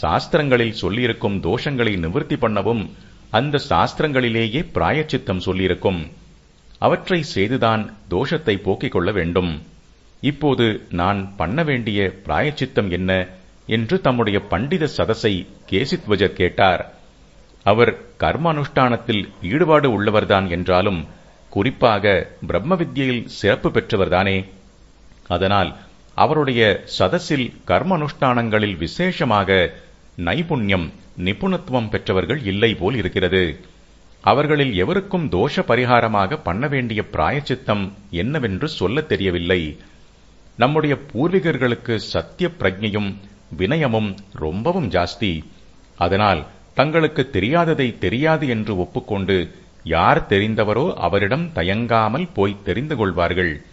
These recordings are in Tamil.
சாஸ்திரங்களில் சொல்லியிருக்கும் தோஷங்களை நிவர்த்தி பண்ணவும் அந்த சாஸ்திரங்களிலேயே பிராயச்சித்தம் சொல்லியிருக்கும். அவற்றை செய்துதான் தோஷத்தை போக்கிக் கொள்ள வேண்டும். இப்போது நான் பண்ண வேண்டிய பிராயச்சித்தம் என்ன என்று தம்முடைய பண்டித சதசை கேசித்வஜர் கேட்டார். அவர் கர்மானுஷ்டானத்தில் ஈடுபாடு உள்ளவர்தான் என்றாலும் குறிப்பாக பிரம்ம வித்யில் சிறப்பு பெற்றவர்தானே. அதனால் அவருடைய சதசில் கர்மனுஷ்டானங்களில் விசேஷமாக நைபுண்யம் நிபுணத்துவம் பெற்றவர்கள் இல்லை போல் இருக்கிறது. அவர்களில் எவருக்கும் தோஷ பரிகாரமாக பண்ண வேண்டிய பிராயச்சித்தம் என்னவென்று சொல்லத் தெரியவில்லை. நம்முடைய பூர்வீகர்களுக்கு சத்திய பிரஜையும் வினயமும் ரொம்பவும் ஜாஸ்தி. அதனால் தங்களுக்கு தெரியாததை தெரியாது என்று ஒப்புக்கொண்டு யார் தெரிந்தவரோ அவரிடம் தயங்காமல் போய் தெரிந்து கொள்வார்கள்.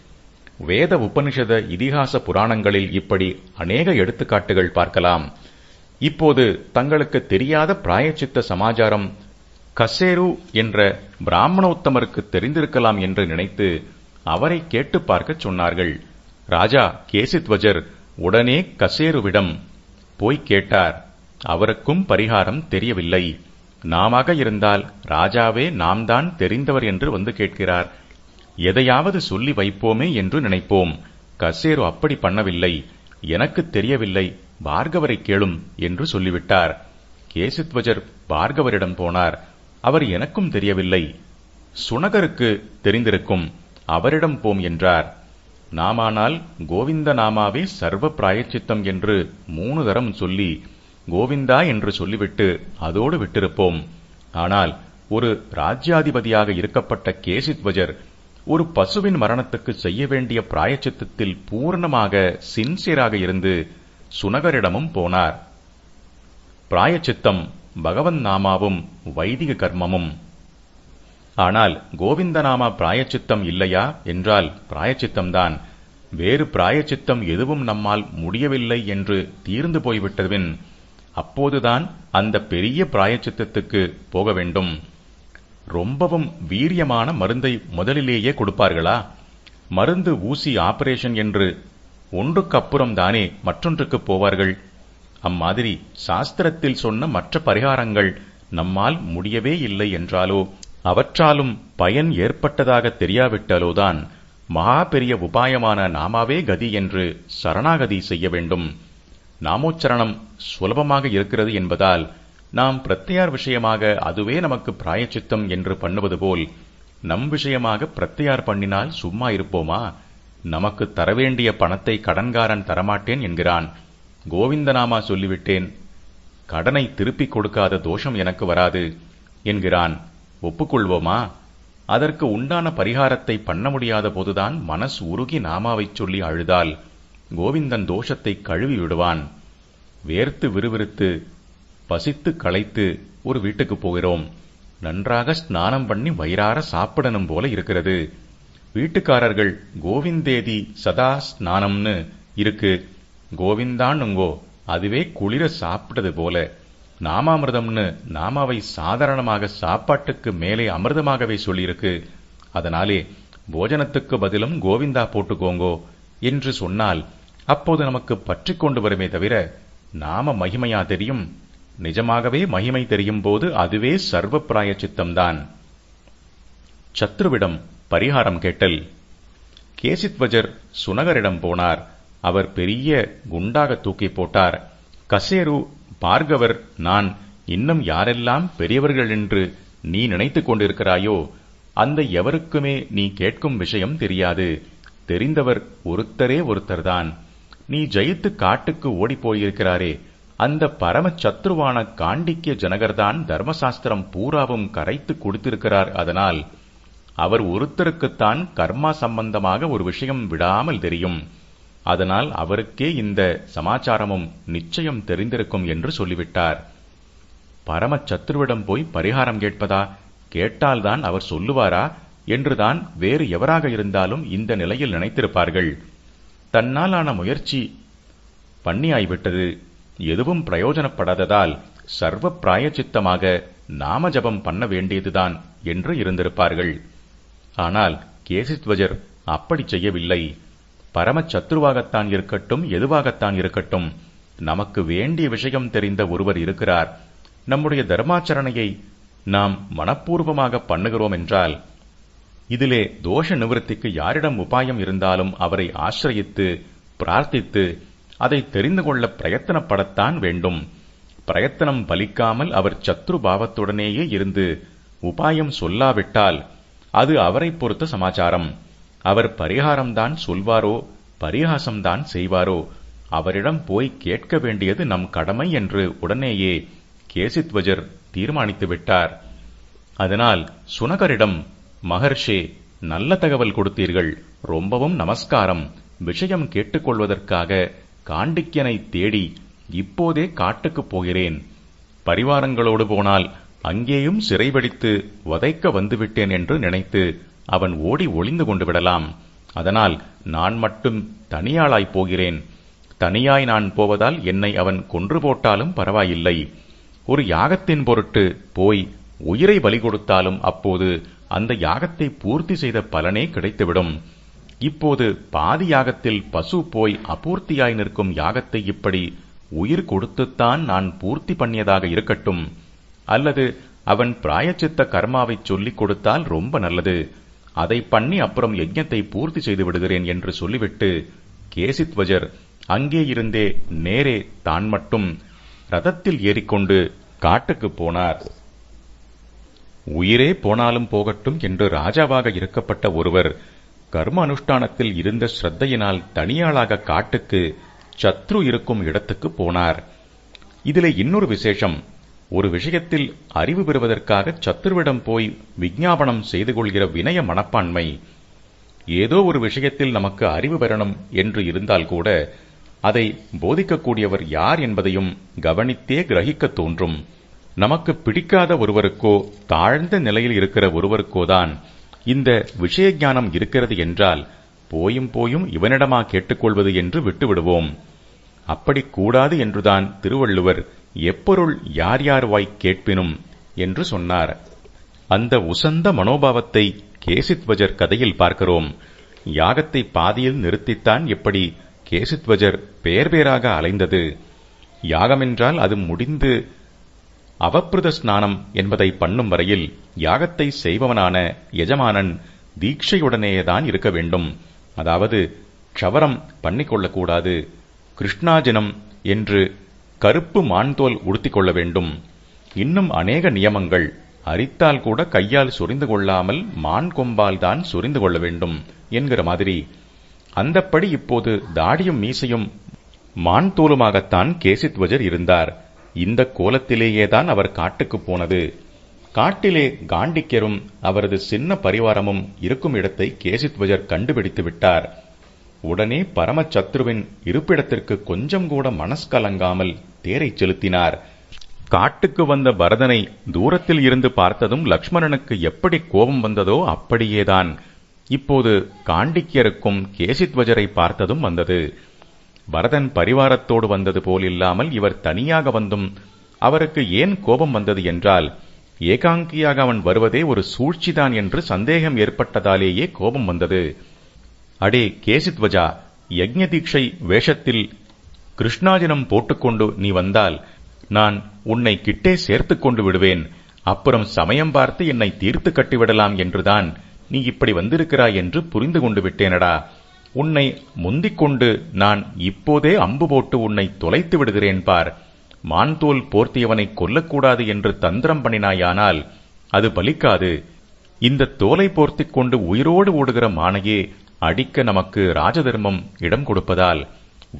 வேத உபனிஷத இதிகாச புராணங்களில் இப்படி அநேக எடுத்துக்காட்டுகள் பார்க்கலாம். இப்போது தங்களுக்கு தெரியாத பிராயச்சித்த சமாச்சாரம் கசேரு என்ற பிராமணோத்தமருக்கு தெரிந்திருக்கலாம் என்று நினைத்து அவரை கேட்டு பார்க்கச் சொன்னார்கள். ராஜா கேசித்வஜர் உடனே கசேருவிடம் போய் கேட்டார். அவருக்கும் பரிகாரம் தெரியவில்லை. நாமாக இருந்தால் ராஜாவே நாம் தான் தெரிந்தவர் என்று வந்து கேட்கிறார். எதையாவது சொல்லி வைப்போமே என்று நினைப்போம். கசேரு அப்படி பண்ணவில்லை. எனக்கு தெரியவில்லை. பார்கவரை கேளும் என்று சொல்லிவிட்டார். கேசித்வஜர் பார்கவரிடம் போனார். அவர் எனக்கும் தெரியவில்லை. சுனகருக்கு தெரிந்திருக்கும். அவரிடம் போம் என்றார். நாமானால் கோவிந்த நாமாவே சர்வ பிராயச்சித்தம் என்று மூணு தரம் சொல்லி கோவிந்தா என்று சொல்லிவிட்டு அதோடு விட்டிருப்போம். ஆனால் ஒரு ராஜ்யாதிபதியாக இருக்கப்பட்ட கேசித்வஜர் ஒரு பசுவின் மரணத்துக்கு செய்ய வேண்டிய பிராயச்சித்தத்தில் பூர்ணமாக சின்சியராக இருந்து சுனகரிடமும் போனார். பிராயச்சித்தம் பகவன் நாமாவும் வைதிக கர்மமும். ஆனால் கோவிந்தநாமா பிராயச்சித்தம் இல்லையா என்றால் பிராயச்சித்தம்தான். வேறு பிராயச்சித்தம் எதுவும் நம்மால் முடியவில்லை என்று தீர்ந்து போய்விட்டதுவின் அப்போதுதான் அந்த பெரிய பிராயச்சித்தத்துக்கு போக வேண்டும். ரொம்பவும் வீரியமான மருந்தை முதலிலேயே கொடுப்பார்களா? மருந்து ஊசி ஆபரேஷன் என்று ஒன்றுக்கு அப்புறம் தானே மற்றொன்றுக்கு போவார்கள்? அம்மாதிரி சாஸ்திரத்தில் சொன்ன மற்ற பரிகாரங்கள் நம்மால் முடியவே இல்லை என்றாலோ அவற்றாலும் பயன் ஏற்பட்டதாக தெரியாவிட்டாலோதான் மகா பெரிய உபாயமான நாமாவே கதி என்று சரணாகதி செய்ய வேண்டும். நாமோச்சரணம் சுலபமாக இருக்கிறது என்பதால் நாம் பிரத்தியார் விஷயமாக அதுவே நமக்கு பிராயச்சித்தம் என்று பண்ணுவது போல் நம் விஷயமாக பிரத்தியார் பண்ணினால் சும்மா இருப்போமா? நமக்கு தரவேண்டிய பணத்தை கடன்காரன் தரமாட்டேன் என்கிறான். கோவிந்தநாமா சொல்லிவிட்டேன். கடனை திருப்பிக் கொடுக்காத தோஷம் எனக்கு வராது என்கிறான். ஒப்புக்கொள்வோமா? அதற்கு உண்டான பரிகாரத்தை பண்ண முடியாத போதுதான் மனசு உருகி நாமாவைச் சொல்லி அழுதால் கோவிந்தன் தோஷத்தை கழுவி விடுவான். வேர்த்து விறுவிறுத்து பசித்து களைத்து ஒரு வீட்டுக்கு போகிறோம். நன்றாக ஸ்நானம் பண்ணி வயிறார சாப்பிடணும் போல இருக்கிறது. வீட்டுக்காரர்கள் கோவிந்தேதி சதா ஸ்நானம்னு இருக்கு. கோவிந்தான்னுங்கோ அதுவே குளிர சாப்பிட்டது போல. நாமாமிர்தம்னு நாமாவை சாதாரணமாக சாப்பாட்டுக்கு மேலே அமிர்தமாகவே சொல்லியிருக்கு. அதனாலே போஜனத்துக்கு பதிலும் கோவிந்தா போட்டுக்கோங்கோ என்று சொன்னால் அப்போது நமக்கு பற்றி கொண்டு வருமே தவிர நாம மகிமையா தெரியும்? நிஜமாகவே மகிமை தெரியும் போது அதுவே சர்வ பிராயச்சித்தம்தான் சத்ருவிடம் பரிகாரம் கேட்டல் கேசித்வஜர் சுனகரிடம் போனார். அவர் பெரிய குண்டாக தூக்கி போட்டார். கசேரு பார்கவர் நான் இன்னும் யாரெல்லாம் பெரியவர்கள் என்று நீ நினைத்துக் கொண்டிருக்கிறாயோ அந்த எவருக்குமே நீ கேட்கும் விஷயம் தெரியாது. தெரிந்தவர் ஒருத்தரே ஒருத்தர்தான். நீ ஜெயித்து காட்டுக்கு ஓடிப் போயிருக்கிறாரே அந்த பரம சத்ருவான காண்டிக்கிய ஜனகர்தான் தர்மசாஸ்திரம் பூராவும் கரைத்து கொடுத்திருக்கிறார். அதனால் அவர் ஒருத்தருக்குத்தான் கர்மா சம்பந்தமாக ஒரு விஷயம் விடாமல் தெரியும். அதனால் அவருக்கே இந்த சமாச்சாரமும் நிச்சயம் தெரிந்திருக்கும் என்று சொல்லிவிட்டார். பரம சத்ருவிடம் போய் பரிகாரம் கேட்பதா? கேட்டால்தான் அவர் சொல்லுவாரா? என்றுதான் வேறு எவராக இருந்தாலும் இந்த நிலையில் நினைத்திருப்பார்கள். தன்னாலான முயற்சி பண்ணியாய்விட்டது. எதுவும் பிரயோஜனப்படாததால் சர்வ பிராயச்சித்தமாக நாம ஜபம் பண்ண வேண்டியதுதான் என்று இருந்திருப்பார்கள். ஆனால் கேசித்வஜர் அப்படி செய்யவில்லை. பரம சத்ருவாகத்தான் இருக்கட்டும் எதுவாகத்தான் இருக்கட்டும் நமக்கு வேண்டிய விஷயம் தெரிந்த ஒருவர் இருக்கிறார். நம்முடைய தர்மாச்சரணையை நாம் மனப்பூர்வமாக பண்ணுகிறோம் என்றால் இதிலே தோஷ நிவர்த்திக்கு யாரிடம் உபாயம் இருந்தாலும் அவரை ஆசிரயித்து பிரார்த்தித்து அதை தெரிந்து கொள்ள பிரயத்தனப்படத்தான் வேண்டும். பிரயத்தனம் பலிக்காமல் அவர் சத்ரு பாவத்துடனேயே இருந்து உபாயம் சொல்லாவிட்டால் அது அவரை பொறுத்த சமாச்சாரம். அவர் பரிகாரம்தான் சொல்வாரோ பரிகாசம்தான் செய்வாரோ அவரிடம் போய் கேட்க வேண்டியது நம் கடமை என்று உடனேயே கேசித்வஜர் தீர்மானித்து விட்டார். அதனால் சுனகரிடம் மகர்ஷே நல்ல தகவல் கொடுத்தீர்கள். ரொம்பவும் நமஸ்காரம். விஷயம் கேட்டுக்கொள்வதற்காக காண்டிக்யனை தேடி இப்போதே காட்டுக்குப் போகிறேன். பரிவாரங்களோடு போனால் அங்கேயும் சிறைபிடித்து வதைக்க வந்துவிட்டேன் என்று நினைத்து அவன் ஓடி ஒளிந்து கொண்டு விடலாம். அதனால் நான் மட்டும் தனியாளாய் போகிறேன். தனியாய் நான் போவதால் என்னை அவன் கொன்று போட்டாலும் பரவாயில்லை. ஒரு யாகத்தின் பொருட்டு போய் உயிரை பலி கொடுத்தாலும் அப்போது அந்த யாகத்தை பூர்த்தி செய்த பலனே கிடைத்துவிடும். இப்போது பாதி யாகத்தில் பசு போய் அபூர்த்தியாய் நிற்கும் யாகத்தை இப்படி உயிர் கொடுத்துத்தான் நான் பூர்த்தி பண்ணியதாக இருக்கட்டும். அல்லது அவன் பிராயச்சித்த கர்மாவை சொல்லிக் கொடுத்தால் ரொம்ப நல்லது. அதை பண்ணி அப்புறம் யஜ்ஞத்தை பூர்த்தி செய்து விடுகிறேன் என்று சொல்லிவிட்டு கேசித்வஜர் அங்கே இருந்தே நேரே தான் மட்டும் ரதத்தில் ஏறிக்கொண்டு காட்டுக்கு போனார். உயிரே போனாலும் போகட்டும் என்று ராஜாவாக இருக்கப்பட்ட ஒருவர் கர்ம அனுஷ்டானத்தில் இருந்த ஸ்ரத்தையினால் தனியாளாக காட்டுக்கு சத்ரு இருக்கும் இடத்துக்கு போனார். இதிலே இன்னொரு விசேஷம். ஒரு விஷயத்தில் அறிவு பெறுவதற்காக சத்ருவிடம் போய் விஞ்ஞாபனம் செய்து கொள்கிற வினய மனப்பான்மை. ஏதோ ஒரு விஷயத்தில் நமக்கு அறிவு பெறணும் என்று இருந்தால் கூட அதை போதிக்கக்கூடியவர் யார் என்பதையும் கவனித்தே கிரகிக்கத் தோன்றும். நமக்கு பிடிக்காத ஒருவருக்கோ தாழ்ந்த நிலையில் இருக்கிற ஒருவருக்கோதான் இந்த விஷய ஞானம் இருக்கிறது என்றால் போயும் போயும் இவனிடமா கேட்டுக்கொள்வது என்று விட்டுவிடுவோம். அப்படி கூடாது என்றுதான் திருவள்ளுவர் எப்பொருள் யார் யார் வாய் கேட்பினும் என்று சொன்னார். அந்த உசந்த மனோபாவத்தை கேசித்வஜர் கதையில் பார்க்கிறோம். யாகத்தை பாதியில் நிறுத்தித்தான் எப்படி கேசித்வஜர் பேர் பேராக அலைந்தது. யாகமென்றால் அது முடிந்து அவப்பிரத ஸ்நானம் என்பதை பண்ணும் வரையில் யாகத்தை செய்பவனான எஜமானன் தீட்சையுடனேயேதான் இருக்க வேண்டும். அதாவது க்ஷவரம் பண்ணிக்கொள்ளக்கூடாது கிருஷ்ணாஜனம் என்று கருப்பு மான்தோல் உடுத்திக் கொள்ள வேண்டும். இன்னும் அநேக நியமங்கள் அரித்தால் கூட கையால் சொரிந்து கொள்ளாமல் மான் கொம்பால் தான் சொரிந்து கொள்ள வேண்டும் என்கிற மாதிரி. அந்தப்படி இப்போது தாடியும் மீசையும் மான் தோலுமாகத்தான் கேசித்வஜர் இருந்தார். இந்த கோலத்திலேயேதான் அவர் காட்டுக்கு போனது. காட்டிலே காண்டிக்கரும் அவரது சின்ன பரிவாரமும் இருக்கும் இடத்தை கேசித்வஜர் கண்டுபிடித்து விட்டார். உடனே பரமசத்ருவின் இருப்பிடத்திற்கு கொஞ்சம் கூட மனஸ்கலங்காமல் தேரை செலுத்தினார். காட்டுக்கு வந்த பரதனை தூரத்தில் இருந்து பார்த்ததும் லக்ஷ்மணனுக்கு எப்படி கோபம் வந்ததோ அப்படியேதான். இப்போது காண்டிக்கியருக்கும் கேசித்வஜரை பார்த்ததும் வந்தது. பரதன் பரிவாரத்தோடு வந்தது போலில்லாமல் இவர் தனியாக வந்தும் அவருக்கு ஏன் கோபம் வந்தது என்றால் ஏகாங்கியாக அவன் வருவதே ஒரு சூழ்ச்சிதான் என்று சந்தேகம் ஏற்பட்டதாலேயே கோபம் வந்தது. அடே கேசித்வஜா யஜ்ஞ தீட்சை வேஷத்தில் கிருஷ்ணாஜனம் போட்டுக்கொண்டு நீ வந்தால் நான் உன்னை கிட்டே சேர்த்து கொண்டு விடுவேன். அப்புறம் சமயம் பார்த்து என்னை தீர்த்து கட்டிவிடலாம் என்றுதான் நீ இப்படி வந்திருக்கிறாய் என்று புரிந்து கொண்டு விட்டேனடா. உன்னை முந்திக் கொண்டு நான் இப்போதே அம்பு போட்டு உன்னை தொலைத்து விடுகிறேன் பார். மான்தோல் போர்த்தியவனை கொல்லக்கூடாது என்று தந்திரம் பண்ணினாயானால் அது பலிக்காது. இந்த தோலை போர்த்திக் கொண்டு உயிரோடு ஓடுகிற மானையே அடிக்க நமக்கு ராஜதர்மம் இடம் கொடுப்பதால்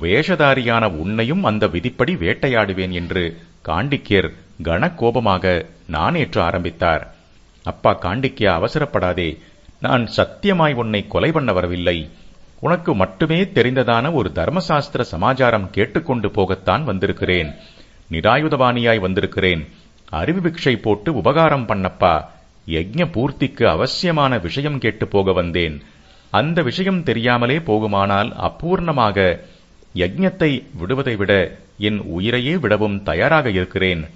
வேஷதாரியான உன்னையும் அந்த விதிப்படி வேட்டையாடுவேன் என்று காண்டிக்கியர் கனக்கோபமாக நானேற்ற ஆரம்பித்தார். அப்பா காண்டிக்கியா அவசரப்படாதே. நான் சத்தியமாய் உன்னை கொலை பண்ண வரவில்லை. உனக்கு மட்டுமே தெரிந்ததான ஒரு தர்மசாஸ்திர சமாச்சாரம் கேட்டுக்கொண்டு போகத்தான் வந்திருக்கிறேன். நிராயுதபாணியாய் வந்திருக்கிறேன். அறிவு பிக்ஷை போட்டு உபகாரம் பண்ணப்பா. யஜ்ஞ பூர்த்திக்கு அவசியமான விஷயம் கேட்டு போக வந்தேன். அந்த விஷயம் தெரியாமலே போகுமானால் அபூர்ணமாக. யஜ்ஞத்தை விடுவதை விட என் உயிரையே விடவும் தயாராக இருக்கிறேன்.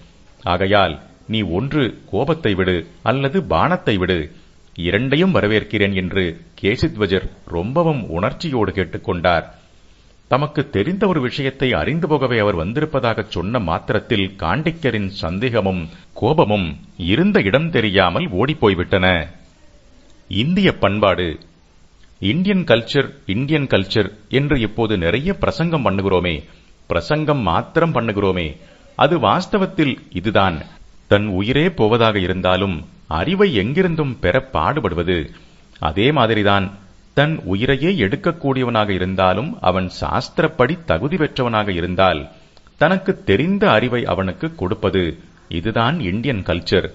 ஆகையால் நீ ஒன்று கோபத்தை விடு அல்லது பானத்தை விடு. இரண்டையும் வரவேற்கிறேன் என்று கேசித்வஜர் ரொம்பவும் உணர்ச்சியோடு கேட்டுக்கொண்டார். தமக்கு தெரிந்த ஒரு விஷயத்தை அறிந்து போகவே அவர் வந்திருப்பதாக சொன்ன மாத்திரத்தில் காண்டிக்கரின் சந்தேகமும் கோபமும் இருந்த இடம் தெரியாமல் ஓடிப்போய்விட்டன. இந்திய பண்பாடு இந்தியன் கல்ச்சர் இந்தியன் கல்ச்சர் என்று இப்போது நிறைய பிரசங்கம் பண்ணுகிறோமே பிரசங்கம் மாத்திரம் பண்ணுகிறோமே அது வாஸ்தவத்தில் இதுதான். தன் உயிரே போவதாக இருந்தாலும் அறிவை எங்கிருந்தும் பெற பாடுபடுவது அதே மாதிரிதான் தன் உயிரையே எடுக்கக்கூடியவனாக இருந்தாலும் அவன் சாஸ்திரப்படி தகுதி பெற்றவனாக இருந்தால் தனக்கு தெரிந்த அறிவை அவனுக்கு கொடுப்பது இதுதான் இந்தியன் கல்ச்சர்.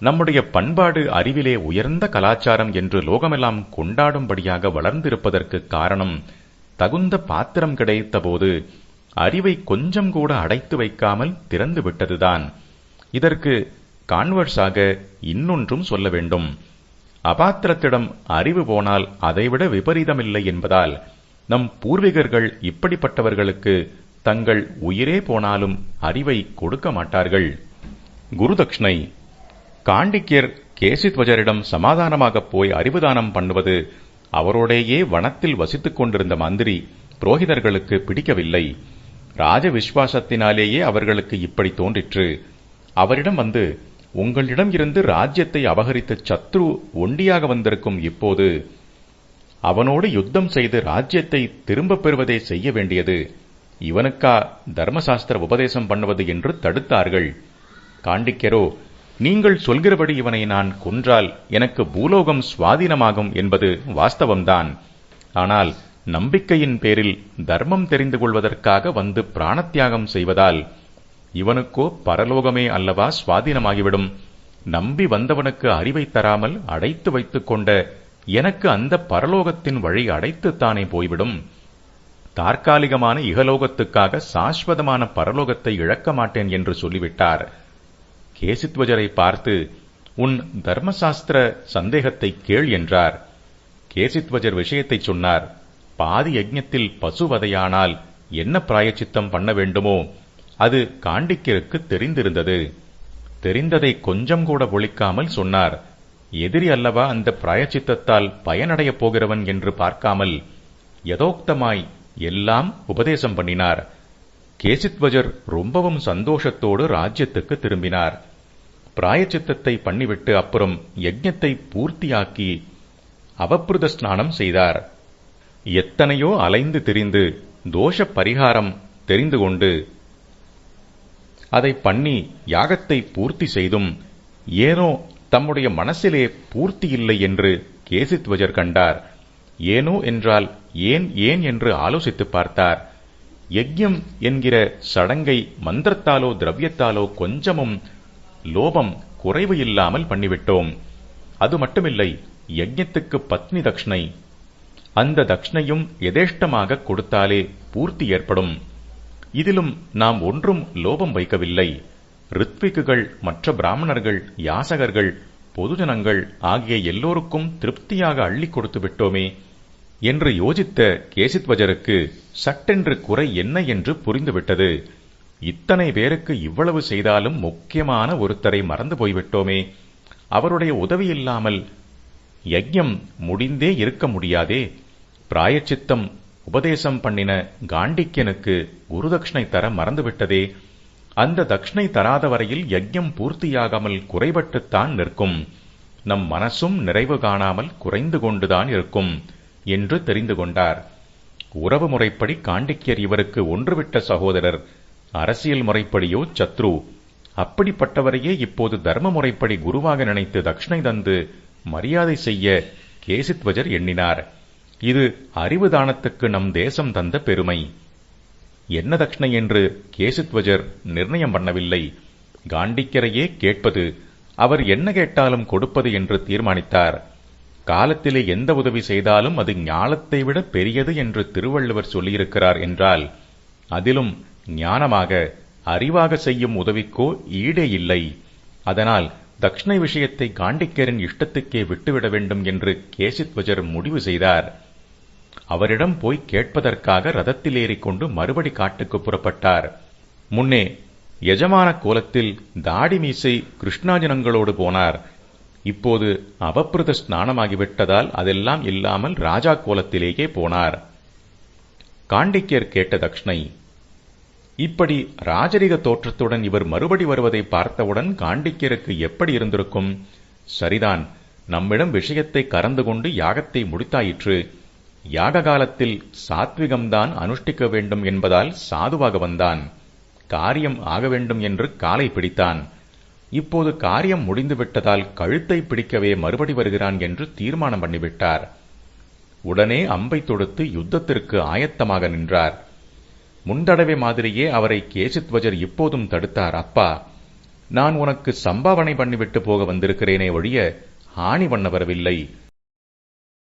நம்முடைய பண்பாடு அறிவிலே உயர்ந்த கலாச்சாரம் என்று லோகமெல்லாம் கொண்டாடும்படியாக வளர்ந்திருப்பதற்கு காரணம் தகுந்த பாத்திரம் கிடைத்தபோது அறிவை கொஞ்சம் கூட அடைத்து வைக்காமல் திறந்து விட்டதுதான் இதற்கு கான்வர்ஸாக இன்னொன்றும் சொல்ல வேண்டும். அபாத்திரத்திடம் அறிவு போனால் அதைவிட விபரீதமில்லை என்பதால் நம் பூர்வீகர்கள் இப்படிப்பட்டவர்களுக்கு தங்கள் உயிரே போனாலும் அறிவை கொடுக்க மாட்டார்கள். குருதக்ஷனை காண்டிக்கியர் கேசித்வஜரிடம் சமாதானமாகப் போய் அறிவுதானம் பண்ணுவது அவரோடேயே வனத்தில் வசித்துக் கொண்டிருந்த மந்திரி புரோகிதர்களுக்கு பிடிக்கவில்லை. ராஜ விசுவாசத்தினாலேயே அவர்களுக்கு இப்படி தோன்றிற்று. அவரிடம் வந்து உங்களிடம் இருந்து ராஜ்யத்தை அபகரித்த சத்ரு ஒண்டியாக வந்திருக்கும் இப்போது அவனோடு யுத்தம் செய்து ராஜ்யத்தை திரும்பப் பெறுவதை செய்ய வேண்டியது. இவனுக்கா தர்மசாஸ்திர உபதேசம் பண்ணுவது என்று தடுத்தார்கள். காண்டிக்கரோ நீங்கள் சொல்கிறபடி இவனை நான் கொன்றால் எனக்கு பூலோகம் சுவாதீனமாகும் என்பது வாஸ்தவம்தான். ஆனால் நம்பிக்கையின் பேரில் தர்மம் தெரிந்து கொள்வதற்காக வந்து பிராணத்தியாகம் செய்வதால் இவனுக்கோ பரலோகமே அல்லவா சுவாதீனமாகிவிடும். நம்பி வந்தவனுக்கு அறிவை தராமல் அடைத்து வைத்துக் கொண்ட எனக்கு அந்த பரலோகத்தின் வழி அடைத்துத்தானே போய்விடும். தற்காலிகமான இகலோகத்துக்காக சாஸ்வதமான பரலோகத்தை இழக்க மாட்டேன் என்று சொல்லிவிட்டார். கேசித்வஜரை பார்த்து உன் தர்மசாஸ்திர சந்தேகத்தை கேள் என்றார். கேசித்வஜர் விஷயத்தை சொன்னார் பாதி யஜ்ஞத்தில் பசுவதையானால் என்ன பிராயச்சித்தம் பண்ண வேண்டுமோ அது காண்டிக்கிற்கு தெரிந்திருந்தது. தெரிந்ததை கொஞ்சம் கூட ஒழிக்காமல் சொன்னார் எதிரி அல்லவா அந்த பிராயச்சித்தத்தால் பயனடையப் போகிறவன் என்று பார்க்காமல் யதோக்தமாய் எல்லாம் உபதேசம் பண்ணினார். கேசித்வஜர் ரொம்பவும் சந்தோஷத்தோடு ராஜ்யத்துக்கு திரும்பினார். பிராயச்சித்தத்தை பண்ணிவிட்டு அப்புறம் யஜ்ஞத்தை பூர்த்தியாக்கி அவப்பிருத ஸ்நானம் செய்தார். எத்தனையோ அலைந்து திரிந்து தோஷ பரிகாரம் தெரிந்து கொண்டு அதை பண்ணி யாகத்தை பூர்த்தி செய்தும் ஏனோ தம்முடைய மனசிலே பூர்த்தி இல்லை என்று கேசித்வஜர் கண்டார். ஏனோ என்றால் ஏன் ஏன் என்று ஆலோசித்து பார்த்தார். யஜ்யம் என்கிற சடங்கை மந்திரத்தாலோ திரவியத்தாலோ கொஞ்சமும் லோபம் குறைவு இல்லாமல் பண்ணிவிட்டோம். அது மட்டுமில்லை யஜ்யத்துக்கு பத்னி தக்ஷணை. அந்த தக்ஷணையும் எதேஷ்டமாக கொடுத்தாலே பூர்த்தி ஏற்படும். இதிலும் நாம் ஒன்றும் லோபம் வைக்கவில்லை. ரித்விக்குகள் மற்ற பிராமணர்கள் யாசகர்கள் பொதுஜனங்கள் ஆகிய எல்லோருக்கும் திருப்தியாக அள்ளி கொடுத்து விட்டோமே என்று யோசித்த கேசித்வஜருக்கு சட்டென்று குறை என்ன என்று புரிந்துவிட்டது. இத்தனை பேருக்கு இவ்வளவு செய்தாலும் முக்கியமான ஒருத்தரை மறந்து போய்விட்டோமே. அவருடைய உதவி இல்லாமல் யஜ்யம் முடிந்தே இருக்க முடியாதே. பிராயச்சித்தம் உபதேசம் பண்ணின காண்டிக்கியனுக்கு குருதட்சிணை தர மறந்துவிட்டதே. அந்த தட்சிணை தராத வரையில் யஜ்யம் பூர்த்தியாகாமல் குறைபட்டுத்தான் நிற்கும். நம் மனசும் நிறைவு காணாமல் குறைந்து கொண்டுதான் இருக்கும் என்று தெரிந்து கொண்டார். உறவு முறைப்படி காண்டிக்கியர் இவருக்கு ஒன்றுவிட்ட சகோதரர் அரசியல் முறைப்படியோ சத்ரு. அப்படிப்பட்டவரையே இப்போது தர்ம முறைப்படி குருவாக நினைத்து தட்சிணை தந்து மரியாதை செய்ய கேசித்வஜர் எண்ணினார். இது அறிவு தானத்துக்கு நம் தேசம் தந்த பெருமை. என்ன தட்சிணை என்று கேசித்வஜர் நிர்ணயம் பண்ணவில்லை. காண்டிக்கரையே கேட்பது அவர் என்ன கேட்டாலும் கொடுப்பது என்று தீர்மானித்தார். காலத்திலே எந்த உதவி செய்தாலும் அது ஞானத்தை விட பெரியது என்று திருவள்ளுவர் சொல்லியிருக்கிறார் என்றால் அதிலும் ஞானமாக அறிவாக செய்யும் உதவிக்கோ ஈடே இல்லை. அதனால் தக்ஷணை விஷயத்தை காண்டிக்கரின் இஷ்டத்துக்கே விட்டுவிட வேண்டும் என்று கேசித்வஜர் முடிவு செய்தார். அவரிடம் போய் கேட்பதற்காக ரதத்தில் ஏறிக்கொண்டு மறுபடி காட்டுக்கு புறப்பட்டார். முன்னே எஜமான கோலத்தில் தாடி மீசை கிருஷ்ணாஜனங்களோடு போனார். இப்போது அபப்பிரத ஸ்நானமாகிவிட்டதால் அதெல்லாம் இல்லாமல் ராஜா கோலத்திலேயே போனார். காண்டிக்கியர் கேட்ட தக்ஷ்ணை இப்படி ராஜரிக தோற்றத்துடன் இவர் மறுபடி வருவதை பார்த்தவுடன் காண்டிக்கியருக்கு எப்படி இருந்திருக்கும்? சரிதான் நம்மிடம் விஷயத்தை கறந்து கொண்டு யாகத்தை முடித்தாயிற்று. யாக காலத்தில் சாத்விகம்தான் அனுஷ்டிக்க வேண்டும் என்பதால் சாதுவாக வந்தான். காரியம் ஆக வேண்டும் என்று காலை பிடித்தான். இப்போது காரியம் முடிந்துவிட்டதால் கழுத்தை பிடிக்கவே மறுபடி வருகிறான் என்று தீர்மானம் பண்ணிவிட்டார். உடனே அம்பை தொடுத்து யுத்தத்திற்கு ஆயத்தமாக நின்றார். முந்தடவை மாதிரியே அவரை கேசித்வஜர் இப்போதும் தடுத்தார். அப்பா நான் உனக்கு சம்பாவனை பண்ணிவிட்டு போக வந்திருக்கிறேனே ஒழிய ஹானி பண்ண வரவில்லை.